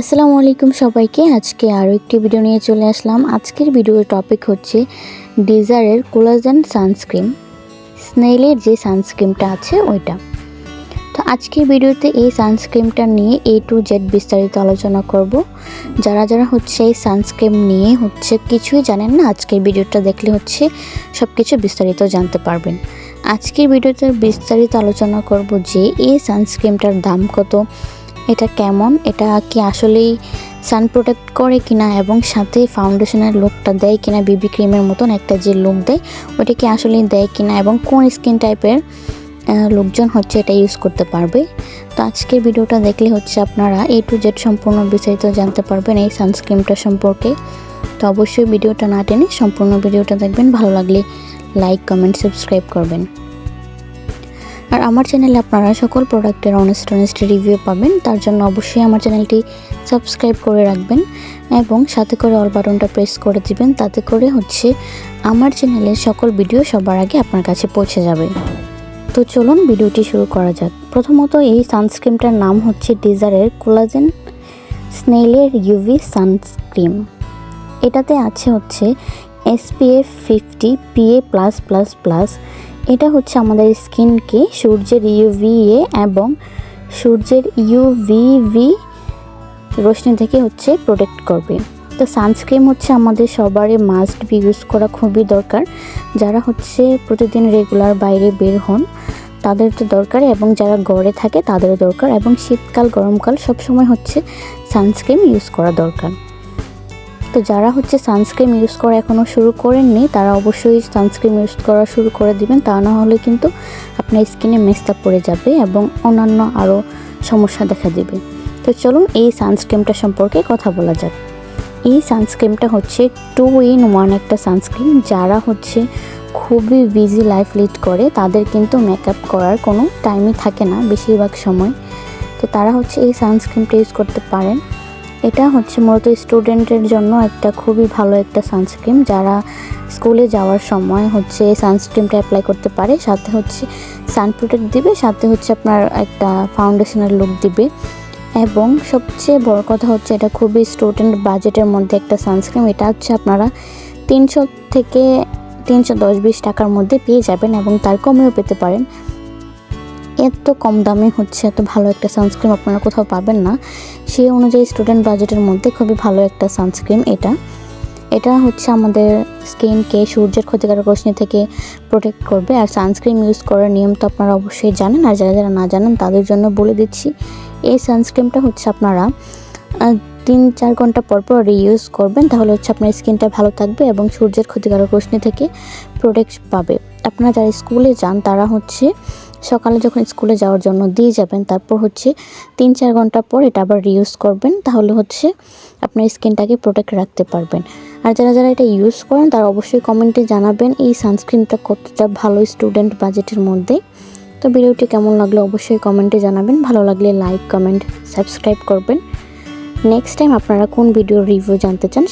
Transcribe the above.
আসসালামু আলাইকুম সবাইকে। আজকে আরও একটি ভিডিও নিয়ে চলে আসলাম। আজকের ভিডিওর টপিক হচ্ছে ডিজারের কোলাজেন সানস্ক্রিন স্নেলের যে সানস্ক্রিনটা আছে ওইটা। তো আজকের ভিডিওতে এই সানস্ক্রিনটা নিয়ে এ টু জেড বিস্তারিত আলোচনা করব। যারা যারা হচ্ছে এই সানস্ক্রিন নিয়ে হচ্ছে কিছুই জানেন না, আজকের ভিডিওটা দেখলে হচ্ছে সব কিছু বিস্তারিত জানতে পারবেন। আজকের ভিডিওতে বিস্তারিত আলোচনা করব যে এই সানস্ক্রিনটার দাম কত এটা কেমন? এটা কি আসলেই সান প্রোটেক্ট করে কিনা এবং সাথে ফাউন্ডেশনের লুকটা দেয় কিনা বিবি ক্রিমের মতন একটা যে লুক দেয়, ওটা কি আসলেই দেয় কিনা এবং কোন স্কিন টাইপের লোকজন হচ্ছে এটা ইউজ করতে পারবে? তো আজকের ভিডিওটা দেখলে হচ্ছে আপনারা এ টু জেড সম্পূর্ণ বিস্তারিত জানতে পারবেন এই সানস্ক্রিনটা সম্পর্কে। তো অবশ্যই ভিডিওটা না টেনে সম্পূর্ণ ভিডিওটা দেখবেন, ভালো লাগলে লাইক কমেন্ট সাবস্ক্রাইব করবেন। আর আমার চ্যানেলে আপনারা সকল প্রোডাক্টের অনেস্ট অনেস্ট রিভিউ পাবেন, তার জন্য অবশ্যই আমার চ্যানেলটি সাবস্ক্রাইব করে রাখবেন এবং সাথে করে অল বাটনটা প্রেস করে দিবেন, তাতে করে হচ্ছে আমার চ্যানেলের সকল ভিডিও সবার আগে আপনার কাছে পৌঁছে যাবে। তো চলুন ভিডিওটি শুরু করা যাক। প্রথমত এই সানস্ক্রিনটার নাম হচ্ছে ডিজারের কোলাজেন স্নেলের ইউভি সানস্ক্রিন এটাতে আছে হচ্ছে SPF fifty PA plus plus plus এটা হচ্ছে আমাদের স্কিনকে সূর্যের ইউভিএ এবং সূর্যের ইউভিভি রশ্মি থেকে হচ্ছে প্রোটেক্ট করবে। তো সানস্ক্রিন হচ্ছে আমাদের সবারই মাস্ট বি ইউজ করা খুবই দরকার। যারা হচ্ছে প্রতিদিন রেগুলার বাইরে বের হন, তাদের তো দরকার এবং যারা গড়ে থাকে তাদেরও দরকার এবং শীতকাল, গরমকাল সবসময় হচ্ছে সানস্ক্রিন ইউজ করা দরকার। তো যারা হচ্ছে সানস্ক্রিন ইউজ করা এখনও শুরু করেননি, তারা অবশ্যই সানস্ক্রিন ইউজ করা শুরু করে দিবেন। তা না হলে কিন্তু আপনার স্কিনে মেস্তা পড়ে যাবে এবং অন্যান্য আরও সমস্যা দেখা দেবে। তো চলুন এই সানস্ক্রিনটা সম্পর্কে কথা বলা যাক। এই সানস্ক্রিনটা হচ্ছে টু ইন ওয়ান একটা সানস্ক্রিন যারা হচ্ছে খুবই বিজি লাইফ লিড করে, তাদের কিন্তু মেকআপ করার কোনো টাইমই থাকে না বেশিরভাগ সময়। তো তারা হচ্ছে এই সানস্ক্রিনটা ইউজ করতে পারেন। এটা হচ্ছে মূলত স্টুডেন্টের জন্য একটা খুবই ভালো একটা সানস্ক্রিন যারা স্কুলে যাওয়ার সময় হচ্ছে এই সানস্ক্রিনটা অ্যাপ্লাই করতে পারে, সাথে হচ্ছে সান প্রোটেক্ট দিবে, সাথে হচ্ছে আপনার একটা ফাউন্ডেশনের লুক দিবে। এবং সবচেয়ে বড় কথা হচ্ছে এটা খুবই স্টুডেন্ট বাজেটের মধ্যে একটা সানস্ক্রিন এটা হচ্ছে আপনারা তিনশো থেকে তিনশো দশ বিশ টাকার মধ্যে পেয়ে যাবেন এবং তার কমেও পেতে পারেন। এত কম দামে হচ্ছে, এত ভালো একটা সানস্ক্রিম আপনারা কোথাও পাবেন না। সেই অনুযায়ী স্টুডেন্ট বাজেটের মধ্যে খুবই ভালো একটা সানস্ক্রিম এটা। এটা হচ্ছে আমাদের স্কিনকে সূর্যের ক্ষতিকারক রশ্মি থেকে প্রোটেক্ট করবে। আর সানস্ক্রিন ইউজ করার নিয়ম তো আপনারা অবশ্যই জানেন। আর যারা যারা না জানেন, তাদের জন্য বলে দিচ্ছি, এই সানস্ক্রিনটা হচ্ছে আপনারা তিন চার ঘণ্টা পর পর রিইউজ করবেন, তাহলে হচ্ছে আপনার স্কিনটা ভালো থাকবে এবং সূর্যের ক্ষতিকারক রশ্মি থেকে প্রোটেক্ট পাবে। আপনারা যারা স্কুলে যান, তারা হচ্ছে সকালে যখন স্কুলে যাওয়ার জন্য দিয়ে যাবেন, তারপর হচ্ছে তিন চার ঘণ্টা পর এটা আবার রিউজ করবেন, তাহলে হচ্ছে আপনার স্কিনটাকে প্রোটেক্ট রাখতে পারবেন। আর যারা যারা এটা ইউজ করেন, তারা অবশ্যই কমেন্টে জানাবেন এই সানস্ক্রিনটা কতটা ভালো স্টুডেন্ট বাজেটের মধ্যে। তো ভিডিওটি কেমন লাগল অবশ্যই কমেন্টে জানাবেন, ভালো লাগলে লাইক কমেন্ট সাবস্ক্রাইব করবেন। নেক্সট টাইম আপনারা কোন ভিডিওর রিভিউ জানতে চান